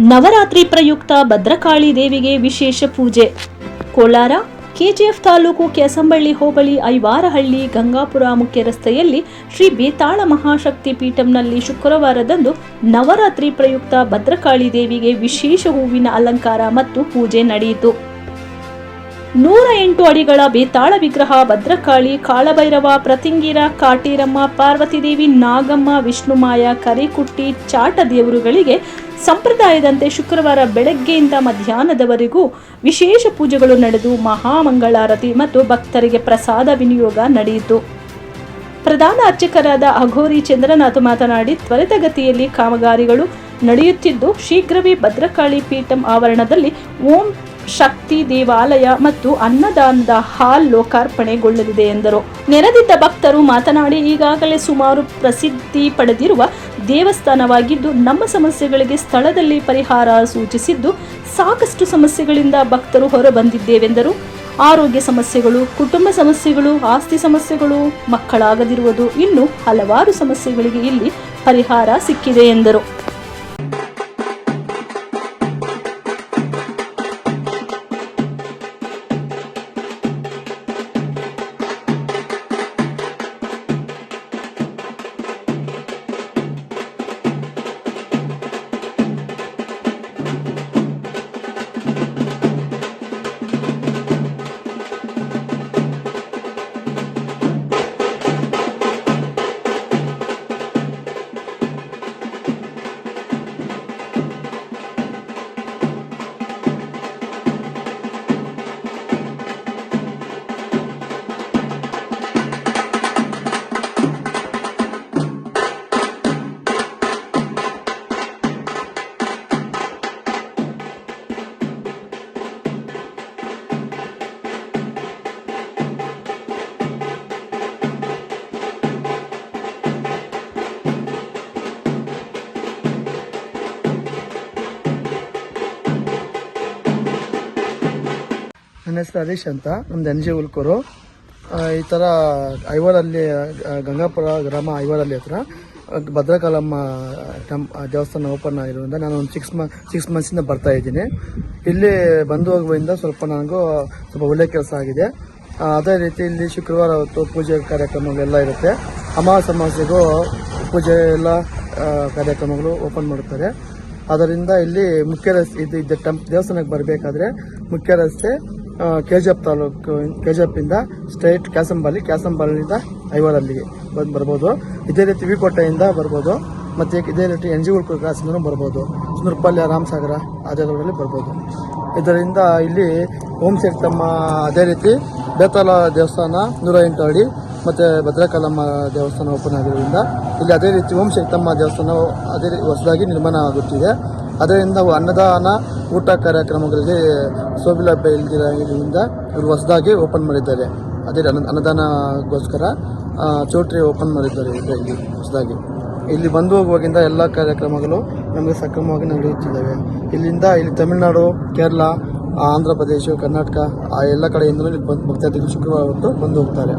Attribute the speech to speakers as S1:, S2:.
S1: ನವರಾತ್ರಿ ಪ್ರಯುಕ್ತ ಭದ್ರಕಾಳಿ ದೇವಿಗೆ ವಿಶೇಷ ಪೂಜೆ. ಕೋಲಾರ, ಕೆಜಿಎಫ್ ತಾಲೂಕು ಕೆಸಂಬಳ್ಳಿ ಹೋಬಳಿ ಐವಾರಹಳ್ಳಿ ಗಂಗಾಪುರ ಮುಖ್ಯ ರಸ್ತೆಯಲ್ಲಿ ಶ್ರೀ ಬೇತಾಳ ಮಹಾಶಕ್ತಿ ಪೀಠಂನಲ್ಲಿ ಶುಕ್ರವಾರದಂದು ನವರಾತ್ರಿ ಪ್ರಯುಕ್ತ ಭದ್ರಕಾಳಿ ದೇವಿಗೆ ವಿಶೇಷ ಹೂವಿನ ಅಲಂಕಾರ ಮತ್ತು ಪೂಜೆ ನಡೆಯಿತು. ನೂರ ಎಂಟು ಅಡಿಗಳ ಬೇತಾಳ ವಿಗ್ರಹ, ಭದ್ರಕಾಳಿ, ಕಾಳಭೈರವ, ಪ್ರತಿಂಗಿರ, ಕಾಟೀರಮ್ಮ, ಪಾರ್ವತಿದೇವಿ, ನಾಗಮ್ಮ, ವಿಷ್ಣುಮಾಯ, ಕರಿಕುಟ್ಟಿ ಚಾಟ ದೇವರುಗಳಿಗೆ ಸಂಪ್ರದಾಯದಂತೆ ಶುಕ್ರವಾರ ಬೆಳಗ್ಗೆಯಿಂದ ಮಧ್ಯಾಹ್ನದವರೆಗೂ ವಿಶೇಷ ಪೂಜೆಗಳು ನಡೆದು ಮಹಾಮಂಗಳಾರತಿ ಮತ್ತು ಭಕ್ತರಿಗೆ ಪ್ರಸಾದ ವಿನಿಯೋಗ ನಡೆಯಿತು. ಪ್ರಧಾನ ಅರ್ಚಕರಾದ ಅಘೋರಿ ಚಂದ್ರನಾಥ್ ಮಾತನಾಡಿ, ತ್ವರಿತಗತಿಯಲ್ಲಿ ಕಾಮಗಾರಿಗಳು ನಡೆಯುತ್ತಿದ್ದು, ಶೀಘ್ರವೇ ಭದ್ರಕಾಳಿ ಪೀಠಂ ಆವರಣದಲ್ಲಿ ಓಂ ಶಕ್ತಿ ದೇವಾಲಯ ಮತ್ತು ಅನ್ನದಾನದ ಹಾಲ್ ಲೋಕಾರ್ಪಣೆಗೊಳ್ಳಲಿದೆ ಎಂದರು. ನೆರೆದಿದ್ದ ಭಕ್ತರು ಮಾತನಾಡಿ, ಈಗಾಗಲೇ ಸುಮಾರು ಪ್ರಸಿದ್ಧಿ ಪಡೆದಿರುವ ದೇವಸ್ಥಾನವಾಗಿದ್ದು, ನಮ್ಮ ಸಮಸ್ಯೆಗಳಿಗೆ ಸ್ಥಳದಲ್ಲಿ ಪರಿಹಾರ ಸೂಚಿಸಿದ್ದು, ಸಾಕಷ್ಟು ಸಮಸ್ಯೆಗಳಿಂದ ಭಕ್ತರು ಹೊರಬಂದಿದ್ದೇವೆಂದರು. ಆರೋಗ್ಯ ಸಮಸ್ಯೆಗಳು, ಕುಟುಂಬ ಸಮಸ್ಯೆಗಳು, ಆಸ್ತಿ ಸಮಸ್ಯೆಗಳು, ಮಕ್ಕಳಾಗದಿರುವುದು ಇನ್ನು ಹಲವಾರು ಸಮಸ್ಯೆಗಳಿಗೆ ಇಲ್ಲಿ ಪರಿಹಾರ ಸಿಕ್ಕಿದೆ ಎಂದರು.
S2: ನನ್ನ ಹೆಸರು ಹರೀಶ್ ಅಂತ, ನಮ್ದು ಎನ್ ಜಿ ಉಲ್ಕೂರು. ಈ ಥರ ಐವರಲ್ಲಿ ಗಂಗಾಪುರ ಗ್ರಾಮ ಐವರಲ್ಲಿ ಹತ್ರ ಭದ್ರಕಾಲಮ್ಮ ದೇವಸ್ಥಾನ ಓಪನ್ ಆಗಿರೋದ್ರಿಂದ ನಾನು ಒಂದು ಸಿಕ್ಸ್ ಮ ಸಿಕ್ಸ್ ಮಂತ್ಸಿಂದ ಬರ್ತಾ ಇದ್ದೀನಿ. ಇಲ್ಲಿ ಬಂದು ಹೋಗುವಿಂದ ಸ್ವಲ್ಪ ನನಗೂ ಸ್ವಲ್ಪ ಒಳ್ಳೆ ಕೆಲಸ ಆಗಿದೆ. ಅದೇ ರೀತಿ ಇಲ್ಲಿ ಶುಕ್ರವಾರ ಹೊತ್ತು ಪೂಜೆ ಕಾರ್ಯಕ್ರಮಗಳೆಲ್ಲ ಇರುತ್ತೆ. ಅಮಾವಾಸ್ಯ, ಅಮಾವಾಸ್ಯೆಗೂ ಪೂಜೆ ಎಲ್ಲ ಕಾರ್ಯಕ್ರಮಗಳು ಓಪನ್ ಮಾಡುತ್ತಾರೆ. ಅದರಿಂದ ಇಲ್ಲಿ ಮುಖ್ಯ ರಸ್ತೆ, ಇದು ದೇವಸ್ಥಾನಕ್ಕೆ ಬರಬೇಕಾದ್ರೆ ಮುಖ್ಯ ರಸ್ತೆ K G taluk K G F ಇಂದ ಸ್ಟ್ರೈಟ್ ಕ್ಯಾಸಂಬಾಲಿ ಕ್ಯಾಸಂಬಾಲಿನಿಂದ ಐವರಲ್ಲಿಗೆ ಬಂದು ಬರ್ಬೋದು. ಇದೇ ರೀತಿ ವಿಕೋಟೆಯಿಂದ ಬರ್ಬೋದು. ಮತ್ತೆ ಇದೇ ರೀತಿ ಎನ್ ಜಿ ಉಳ್ಕೂರು ಕ್ರಾಸಿಂದನೂ ಬರ್ಬೋದು. ಸುಂದರಪಲ್ಯ ರಾಮಸಾಗರ ಆ ರೋಡಲ್ಲಿ ಬರ್ಬೋದು. ಇದರಿಂದ ಇಲ್ಲಿ ಓಂ ಶಕ್ತಮ್ಮ ಅದೇ ರೀತಿ ಬೇತಾಲ ದೇವಸ್ಥಾನ ನೂರ ಎಂಟು ಅಡಿ, ಮತ್ತು ಭದ್ರಕಾಲಮ್ಮ ದೇವಸ್ಥಾನ ಓಪನ್ ಆಗಿರೋದ್ರಿಂದ ಇಲ್ಲಿ ಅದೇ ರೀತಿ ಓಂ ಶಕ್ತಮ್ಮ ದೇವಸ್ಥಾನ ಅದೇ ರೀತಿ ಹೊಸದಾಗಿ ನಿರ್ಮಾಣ ಆಗುತ್ತಿದೆ. ಅದರಿಂದ ಅನ್ನದಾನ, ಊಟ ಕಾರ್ಯಕ್ರಮಗಳಿಗೆ ಸೌಲಭ್ಯ ಇಲ್ದಿರೋದ್ರಿಂದ ಇವರು ಹೊಸದಾಗಿ ಓಪನ್ ಮಾಡಿದ್ದಾರೆ. ಅದೇ ಅನ್ನ, ಅನ್ನದಾನಗೋಸ್ಕರ ಚೌಟ್ರಿ ಓಪನ್ ಮಾಡಿದ್ದಾರೆ ಇಲ್ಲಿ, ಹೊಸದಾಗಿ. ಇಲ್ಲಿ ಬಂದು ಹೋಗುವಾಗಿಂದ ಎಲ್ಲ ಕಾರ್ಯಕ್ರಮಗಳು ನಮಗೆ ಸಕ್ರಮವಾಗಿ ನಡೆಯುತ್ತಿದ್ದಾವೆ. ಇಲ್ಲಿಂದ ಇಲ್ಲಿ ತಮಿಳುನಾಡು, ಕೇರಳ, ಆಂಧ್ರ ಪ್ರದೇಶ, ಕರ್ನಾಟಕ, ಆ ಎಲ್ಲ ಕಡೆಯಿಂದಲೂ ಇಲ್ಲಿ ಬಂದು, ಭಕ್ತಾದಿಗಳು ಶುಕ್ರವಾರ ಹೊತ್ತು ಬಂದು ಹೋಗ್ತಾರೆ.